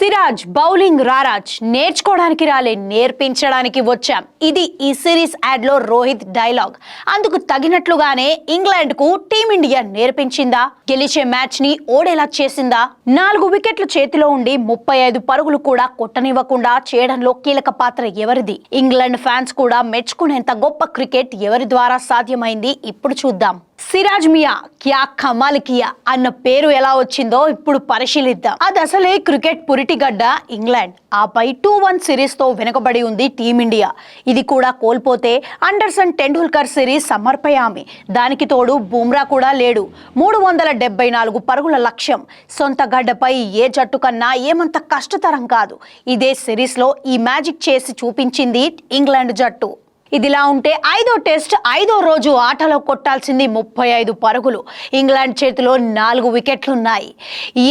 Siraj bowling రారాజ్ నేర్చుకోవడానికి రాలే నేర్పించడానికి వచ్చాం. ఇది ఈ సిరీస్ యాడ్లో రోహిత్ డైలాగ్. అందుకు తగినట్లుగానే ఇంగ్లాండ్కు టీమిండియా నేర్పించిందా? గెలిచే మ్యాచ్ని ఓడేలా చేసిందా? నాలుగు వికెట్లు చేతిలో ఉండి ముప్పై ఐదు పరుగులు కూడా కొట్టనివ్వకుండా చేయడంలో కీలక పాత్ర ఎవరిది? ఇంగ్లాండ్ ఫ్యాన్స్ కూడా మెచ్చుకునేంత గొప్ప క్రికెట్ ఎవరి ద్వారా సాధ్యమైంది? ఇప్పుడు చూద్దాం. సిరాజ్ మియా క్యా కమాల్ కియా అన్న పేరు ఎలా వచ్చిందో ఇప్పుడు పరిశీలిద్దాం. అది అసలే క్రికెట్ పురిటిగడ్డ ఇంగ్లాండ్. ఆపై టూ వన్ సిరీస్తో వెనుకబడి ఉంది టీమిండియా. ఇది కూడా కోల్పోతే అండర్సన్ టెండూల్కర్ సిరీస్ సమర్పయామి. దానికి తోడు బుమ్రా కూడా లేడు. మూడు వందల డెబ్బై నాలుగు పరుగుల లక్ష్యం. సొంత గడ్డపై ఏ జట్టు కన్నా ఏమంత కష్టతరం కాదు. ఇదే సిరీస్లో ఈ మ్యాజిక్ చేసి చూపించింది ఇంగ్లాండ్ జట్టు. ఇదిలా ఉంటే ఐదో టెస్ట్ ఐదో రోజు ఆటలో కొట్టాల్సింది ముప్పై ఐదు పరుగులు. ఇంగ్లాండ్ చేతిలో నాలుగు వికెట్లున్నాయి.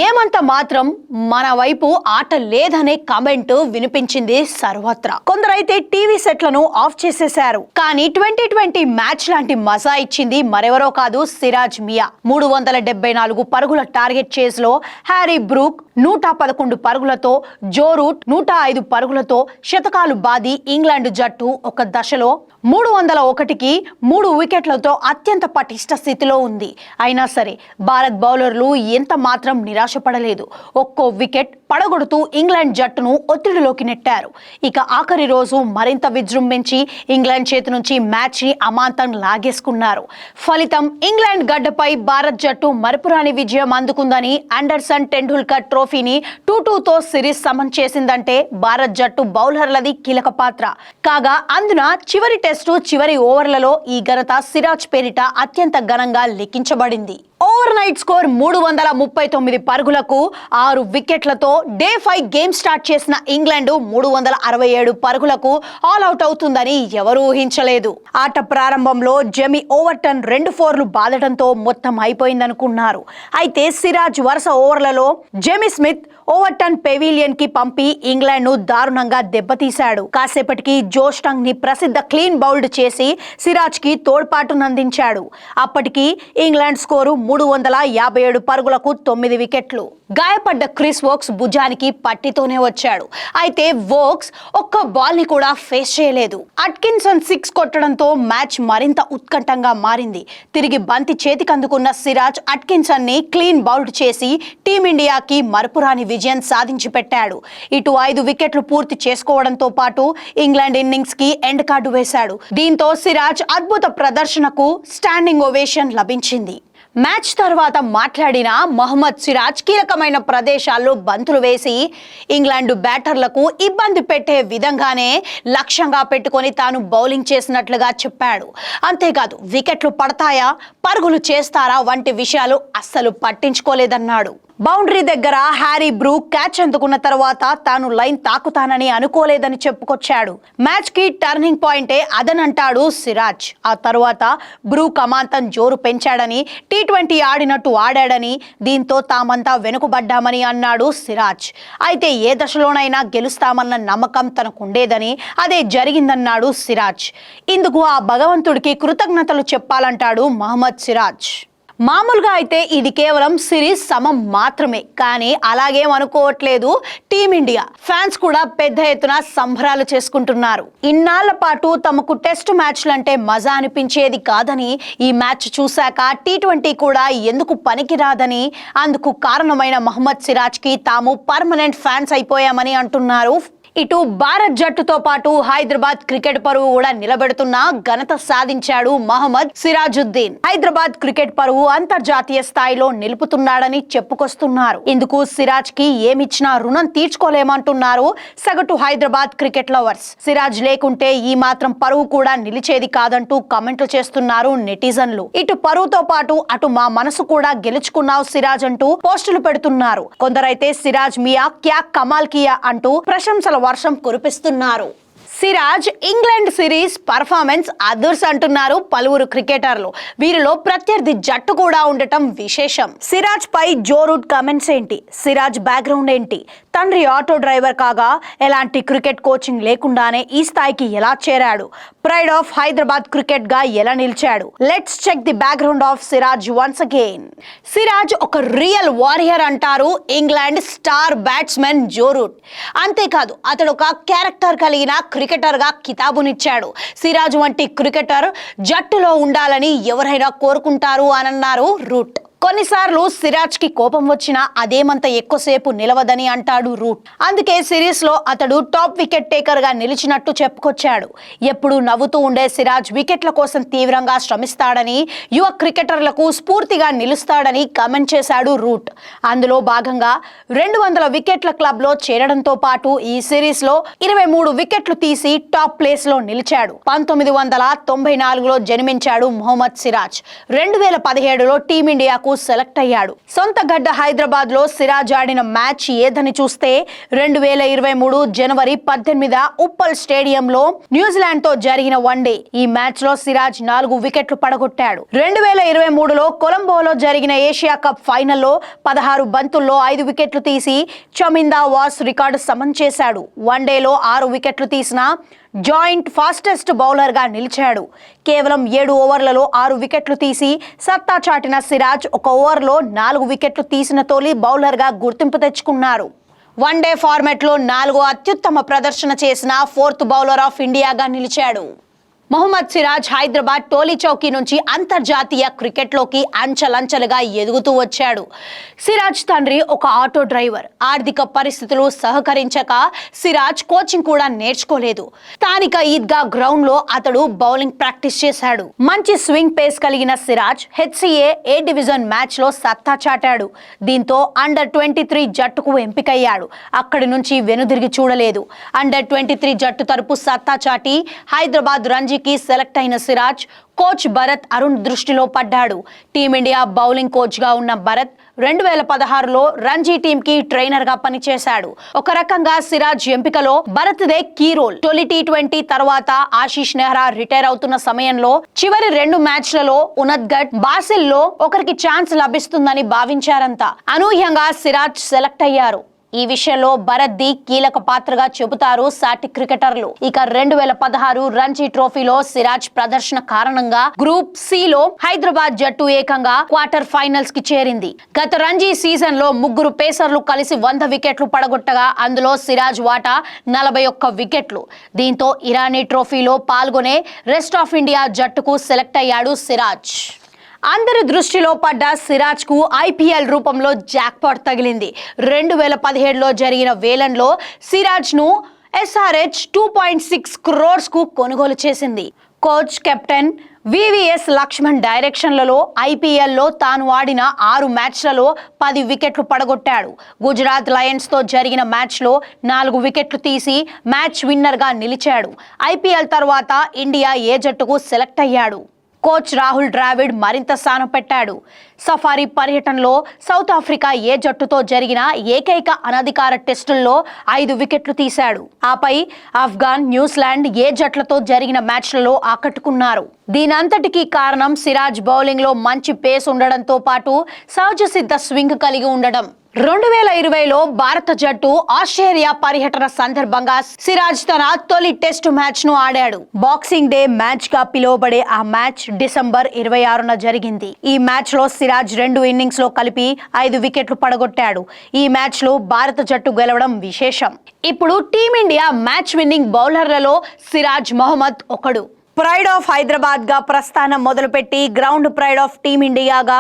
ఏమంత మాత్రం మన వైపు ఆట లేదనే కామెంట్ వినిపించింది సర్వత్రా. కొందరైతే టీవీ సెట్లను ఆఫ్ చేసేశారు. కానీ ట్వంటీ ట్వంటీ మ్యాచ్ లాంటి మజా ఇచ్చింది మరెవరో కాదు సిరాజ్ మియా. మూడు వందల డెబ్బై నాలుగు పరుగుల టార్గెట్ చేస్లో హ్యారీ బ్రూక్ నూట పదకొండు పరుగులతో జో రూట్ నూట ఐదు పరుగులతో శతకాలు బాది ఇంగ్లాండ్ జట్టు ఒక దశలో మూడు వందల ఒకటికి మూడు వికెట్లతో అత్యంత పటిష్ట స్థితిలో ఉంది. అయినా సరే భారత్ బౌలర్లు ఎంత మాత్రం నిరాశపడలేదు. ఒక్కో వికెట్ పడగొడుతూ ఇంగ్లాండ్ జట్టును ఒత్తిడిలోకి నెట్టారు. ఇక ఆఖరి రోజు మరింత విజృంభించి ఇంగ్లాండ్ చేతి నుంచి మ్యాచ్ని అమాంతం లాగేసుకున్నారు. ఫలితం ఇంగ్లాండ్ గడ్డపై భారత్ జట్టు మరపురాని విజయం అందుకుందని అండర్సన్ టెండూల్కర్ ట్రోఫీని టూ టూతో సిరీస్ సమన్ చేసిందంటే భారత్ జట్టు బౌలర్లది కీలక పాత్ర. కాగా అందున చివరి టెస్టు చివరి ఓవర్లలో ఈ ఘనత సిరాజ్ పేరిట అత్యంత ఘనంగా లెక్కించబడింది. ఓవర్ నైట్ స్కోర్ మూడు వందల ముప్పై తొమ్మిది పరుగులకు ఆరు వికెట్లతో డే ఫైవ్ గేమ్ స్టార్ట్ చేసిన ఇంగ్లాండ్ మూడు వందల అరవై ఏడు పరుగులకు ఆల్ అవుట్ అవుతుందని ఎవరూ ఊహించలేదు. ఆట ప్రారంభంలో జెమి ఓవర్టన్ రెండు ఫోర్లు బాదడంతో మొత్తం అయిపోయిందనుకున్నారు. అయితే సిరాజ్ వరుస ఓవర్లలో జెమి స్మిత్ ఓవర్టన్ పెవిలియన్కి పంపి ఇంగ్లాండ్ను దారుణంగా దెబ్బతీశాడు. కాసేపటికి జోస్టంగ్ని ప్రసిద్ధ క్లీన్ బౌల్డ్ చేసి సిరాజ్కి తోడ్పాటునందించాడు. అప్పటికి ఇంగ్లాండ్ స్కోరు మూడు వందల యాభై ఏడు పరుగులకు తొమ్మిది వికెట్లు. గాయపడ్డ క్రిస్ వోక్స్ భుజానికి పట్టితోనే వచ్చాడు. అయితే వోక్స్ ఒక్క బాల్ని కూడా ఫేస్ చేయలేదు. అట్కిన్సన్ సిక్స్ కొట్టడంతో మ్యాచ్ మరింత ఉత్కంఠంగా మారింది. తిరిగి బంతి చేతికి అందుకున్న సిరాజ్ అట్కిన్సన్ని క్లీన్ బౌల్డ్ చేసి టీమిండియాకి మరపురాని విజయం సాధించి పెట్టాడు ఇటు ఐదు వికెట్లు పూర్తి చేసుకోవడంతో పాటు ఇంగ్లాండ్ ఇన్నింగ్స్కి ఎండ్ కార్డు వేశాడు. దీంతో సిరాజ్ అద్భుత ప్రదర్శనకు స్టాండింగ్ ఓవేషన్ లభించింది. మ్యాచ్ తర్వాత మాట్లాడిన మహమ్మద్ సిరాజ్ కీలకమైన ప్రదేశాల్లో బంతులు వేసి ఇంగ్లాండ్ బ్యాటర్లకు ఇబ్బంది పెట్టే విధంగానే లక్ష్యంగా పెట్టుకొని తాను బౌలింగ్ చేసినట్లుగా చెప్పాడు. అంతేకాదు వికెట్లు పడతాయా పరుగులు చేస్తారా వంటి విషయాలు అస్సలు పట్టించుకోలేదన్నాడు. బౌండరీ దగ్గర హ్యారీ బ్రూ క్యాచ్ అందుకున్న తర్వాత తాను లైన్ తాకుతానని అనుకోలేదని చెప్పుకొచ్చాడు. మ్యాచ్కి టర్నింగ్ పాయింటే అదనంటాడు సిరాజ్. ఆ తర్వాత బ్రూ అమాంతం జోరు పెంచాడని టీ ట్వంటీ ఆడినట్టు ఆడాడని దీంతో తామంతా వెనుకబడ్డామని అన్నాడు సిరాజ్. అయితే ఏ దశలోనైనా గెలుస్తామన్న నమ్మకం తనకుండేదని అదే జరిగిందన్నాడు సిరాజ్. ఇందుకు ఆ భగవంతుడికి కృతజ్ఞతలు చెప్పాలంటాడు మహమ్మద్ సిరాజ్. మామూలుగా అయితే ఇది కేవలం సిరీస్ సమం మాత్రమే కానీ అలాగేం అనుకోవట్లేదు టీమిండియా. ఫ్యాన్స్ కూడా పెద్ద ఎత్తున సంబరాలు చేసుకుంటున్నారు. ఇన్నాళ్ళ పాటు తమకు టెస్ట్ మ్యాచ్లు అంటే మజా అనిపించేది కాదని ఈ మ్యాచ్ చూశాక టీ ట్వంటీ కూడా ఎందుకు పనికిరాదని అందుకు కారణమైన మహమ్మద్ సిరాజ్కి తాము పర్మనెంట్ ఫ్యాన్స్ అయిపోయామని అంటున్నారు ఇటు భారత్ జట్టుతో పాటు హైదరాబాద్ క్రికెట్ పరువు కూడా నిలబెడుతున్న ఘనత సాధించాడు మహమ్మద్ సిరాజుద్దీన్. హైదరాబాద్ క్రికెట్ పరువు అంతర్జాతీయ స్థాయిలో నిలుపుతున్నాడని చెప్పుకొస్తున్నారు. ఇందుకు సిరాజ్కి ఏమిచ్చినా రుణం తీర్చుకోలేమంటున్నారు సగటు హైదరాబాద్ క్రికెట్ లవర్స్. సిరాజ్ లేకుంటే ఈ మాత్రం పరువు కూడా నిలిచేది కాదంటూ కామెంట్లు చేస్తున్నారు నెటిజన్లు. ఇటు పరువుతో పాటు అటు మా మనసు కూడా గెలుచుకున్నావు సిరాజ్ అంటూ పోస్టులు పెడుతున్నారు. కొందరైతే సిరాజ్ మియా క్యా కమాల్ కియా అంటూ ప్రశంసలు వర్షం కురిపిస్తున్నారు. సిరాజ్ ఇంగ్లాండ్ సిరీస్ పర్ఫార్మెన్స్ అదుర్స్ అంటున్నారు పలువురు క్రికెటర్లు. వీరిలో ప్రత్యర్థి జట్టు కూడా ఉండటం విశేషం. సిరాజ్ పై జో రూట్ కమెంట్స్ ఏంటి? సిరాజ్ బ్యాక్గ్రౌండ్ ఏంటి? తండ్రి ఆటో డ్రైవర్ కాగా ఎలాంటి క్రికెట్ కోచింగ్ లేకుండానే ఈ స్థాయికి ఎలా చేరాడు? ప్రైడ్ ఆఫ్ హైదరాబాద్ క్రికెట్గా ఎలా నిలిచాడు? Let's check the background of Siraj once again Siraj ఒక రియల్ వారియర్ అంటారు England star batsmen Joe Root అంతేకాదు అతడు ఒక క్యారెక్టర్ కలిగిన క్రికెట్ గా కితాబునిచ్చాడు. సిరాజ్ వంటి క్రికెటర్ జట్టులో ఉండాలని ఎవరైనా కోరుకుంటారు అని అన్నారు రూట్. కొన్నిసార్లు సిరాజ్కి కోపం వచ్చినా అదేమంత ఎక్కువసేపు నిలవదని అంటాడు రూట్. అందుకే సిరీస్లో అతడు టాప్ వికెట్ టేకర్గా నిలిచినట్టు చెప్పుకొచ్చాడు. ఎప్పుడు నవ్వుతూ ఉండే సిరాజ్ వికెట్ల కోసం తీవ్రంగా శ్రమిస్తాడని యువ క్రికెటర్లకు స్ఫూర్తిగా నిలుస్తాడని కామెంట్ చేశాడు రూట్. అందులో భాగంగా రెండు వందల వికెట్ల క్లబ్లో చేరడంతో పాటు ఈ సిరీస్లో ఇరవై మూడు వికెట్లు తీసి టాప్ ప్లేస్లో నిలిచాడు. పంతొమ్మిది వందల తొంభై నాలుగులో జన్మించాడు మొహమ్మద్ సిరాజ్. రెండు వేల పదిహేడులో టీమిండియాకు సెలెక్ట్ అయ్యాడు. సొంత గడ్డ హైదరాబాద్లో సిరాజ్ ఆడిన మ్యాచ్ ఏదని చూస్తే రెండు వేల ఇరవై మూడు జనవరి పద్దెనిమిద ఉప్పల్ స్టేడియంలో న్యూజిలాండ్తో జరిగిన వన్డే ఈ మ్యాచ్లో సిరాజ్ నాలుగు వికెట్లు పడగొట్టాడు. రెండు వేల ఇరవై మూడులో కొలంబోలో జరిగిన ఏషియా కప్ ఫైనల్లో పదహారు బంతుల్లో ఐదు వికెట్లు తీసి చమిందా వాస్ రికార్డు సమన్ చేశాడు. వన్డేలో ఆరు వికెట్లు తీసిన జాయింట్ ఫాస్టెస్ట్ బౌలర్గా నిలిచాడు. కేవలం ఏడు ఓవర్లలో ఆరు వికెట్లు తీసి సత్తా చాటిన సిరాజ్ ఒక ఓవర్లో నాలుగు వికెట్లు తీసిన తొలి బౌలర్గా గుర్తింపు తెచ్చుకున్నారు. వన్డే ఫార్మాట్లో నాలుగో అత్యుత్తమ ప్రదర్శన చేసిన ఫోర్త్ బౌలర్ ఆఫ్ ఇండియాగా నిలిచాడు. మొహమ్మద్ సిరాజ్ హైదరాబాద్ టోలీ చౌకీ నుంచి అంతర్జాతీయ క్రికెట్లోకి అంచలంచలుగా ఎదుగుతూ వచ్చాడు. సిరాజ్ తండ్రి ఒక ఆటో డ్రైవర్. ఆర్థిక పరిస్థితులు సహకరించక సిరాజ్ కోచింగ్ కూడా నేర్చుకోలేదు. స్థానిక ఈద్గా గ్రౌండ్లో అతడు బౌలింగ్ ప్రాక్టీస్ చేశాడు. మంచి స్వింగ్ పేస్ కలిగిన సిరాజ్ హెచ్సిఏ ఏ డివిజన్ మ్యాచ్లో సత్తా చాటాడు. దీంతో అండర్ ట్వంటీ త్రీ జట్టుకు ఎంపికయ్యాడు. అక్కడి నుంచి వెనుదిరిగి చూడలేదు. అండర్ ట్వంటీ త్రీ జట్టు తరపు సత్తా చాటి హైదరాబాద్ రంజీకి సెలెక్ట్ అయిన సిరాజ్ కోచ్ భరత్ అరుణ్ దృష్టిలో పడ్డాడు. టీమిండియా బౌలింగ్ కోచ్గా ఉన్న భరత్ రెండు వేల పదహారులో రంజీ టీంకి కి ట్రైనర్గా పనిచేశాడు. ఒక రకంగా సిరాజ్ ఎంపికలో భరత్దే కీ రోల్. తొలి టీ ట్వంటీ తర్వాత ఆశీష్ నెహ్రా రిటైర్ అవుతున్న సమయంలో చివరి రెండు మ్యాచ్లలో ఉనద్గఢ్ బాసిల్లో ఒకరికి ఛాన్స్ లభిస్తుందని భావించారంతా అనూహ్యంగా సిరాజ్ సెలెక్ట్ అయ్యారు. ఈ విషయంలో భరద్ది కీలక పాత్రగా చెబుతారు సాటి క్రికెటర్లు. ఇక రెండు వేల పదహారు రంజీ ట్రోఫీలో సిరాజ్ ప్రదర్శన కారణంగా గ్రూప్ సి లో హైదరాబాద్ జట్టు ఏకంగా క్వార్టర్ ఫైనల్స్కి చేరింది. గత రంజీ సీజన్లో ముగ్గురు పేసర్లు కలిసి వంద వికెట్లు పడగొట్టగా అందులో సిరాజ్ వాటా నలభై ఒక్క వికెట్లు. దీంతో ఇరానీ ట్రోఫీలో పాల్గొనే రెస్ట్ ఆఫ్ ఇండియా జట్టుకు సెలెక్ట్ అయ్యాడు సిరాజ్. అందరి దృష్టిలో పడ్డ సిరాజ్కు ఐపీఎల్ రూపంలో జాక్పాట్ తగిలింది. రెండు వేల పదిహేడులో జరిగిన వేలంలో సిరాజ్ను ఎస్ఆర్హెచ్ టూ పాయింట్ సిక్స్ క్రోర్స్కు కొనుగోలు చేసింది. కోచ్ కెప్టెన్ వివిఎస్ లక్ష్మణ్ డైరెక్షన్లలో ఐపీఎల్లో తాను ఆడిన ఆరు మ్యాచ్లలో పది వికెట్లు పడగొట్టాడు. గుజరాత్ లయన్స్తో జరిగిన మ్యాచ్లో నాలుగు వికెట్లు తీసి మ్యాచ్ విన్నర్గా నిలిచాడు. ఐపీఎల్ తర్వాత ఇండియా ఏ జట్టుకు సెలెక్ట్ అయ్యాడు. కోచ్ రాహుల్ ద్రావిడ్ మరింత స్థానం పెట్టాడు. సఫారీ పర్యటనలో సౌత్ ఆఫ్రికా ఏ జట్టుతో జరిగిన ఏకైక అనధికార టెస్టుల్లో ఐదు వికెట్లు తీశాడు. ఆపై ఆఫ్ఘాన్ న్యూజిలాండ్ ఏ జట్లతో జరిగిన మ్యాచ్లలో ఆకట్టుకున్నారు. దీనంతటికీ కారణం సిరాజ్ బౌలింగ్లో మంచి పేస్ ఉండడంతో పాటు సహజ సిద్ధ స్వింగ్ కలిగి ఉండడం. రెండు వేల ఇరవైలో భారత జట్టు ఆస్ట్రేలియా పర్యటన సందర్భంగా సిరాజ్ తన తొలి టెస్ట్ మ్యాచ్ను ఆడాడు. బాక్సింగ్ డే మ్యాచ్గా పిలువబడే ఆ మ్యాచ్ డిసెంబర్ ఇరవై ఆరున జరిగింది. ఈ మ్యాచ్లో సిరాజ్ రెండు ఇన్నింగ్స్లో కలిపి ఐదు వికెట్లు పడగొట్టాడు. ఈ మ్యాచ్లో భారత జట్టు గెలవడం విశేషం. ఇప్పుడు టీమిండియా మ్యాచ్ విన్నింగ్ బౌలర్లలో సిరాజ్ మొహమ్మద్ ఒకడు. ప్రైడ్ ఆఫ్ హైదరాబాద్గా ప్రస్థానం మొదలుపెట్టి గ్రౌండ్ ప్రైడ్ ఆఫ్ టీమిండియాగా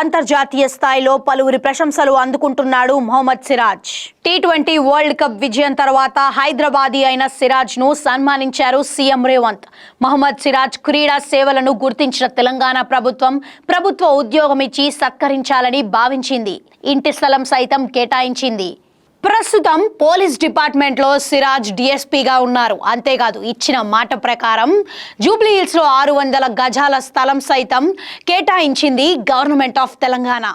అంతర్జాతీయ స్థాయిలో పలువురి ప్రశంసలు అందుకుంటున్నాడు Mohammed Siraj. T twenty world cup విజయం తర్వాత హైదరాబాదీ అయిన సిరాజ్ను సన్మానించారు సీఎం రేవంత్. మహమ్మద్ సిరాజ్ క్రీడా సేవలను గుర్తించిన తెలంగాణ ప్రభుత్వం ప్రభుత్వ ఉద్యోగం ఇచ్చి సత్కరించాలని భావించింది. ఇంటి స్థలం సైతం కేటాయించింది. ప్రస్తుతం పోలీస్ డిపార్ట్మెంట్లో సిరాజ్ డిఎస్పీగా ఉన్నారు. అంతేకాదు ఇచ్చిన మాట ప్రకారం జూబ్లీహిల్స్లో ఆరు వందల గజాల స్థలం సైతం కేటాయించింది గవర్నమెంట్ ఆఫ్ తెలంగాణ.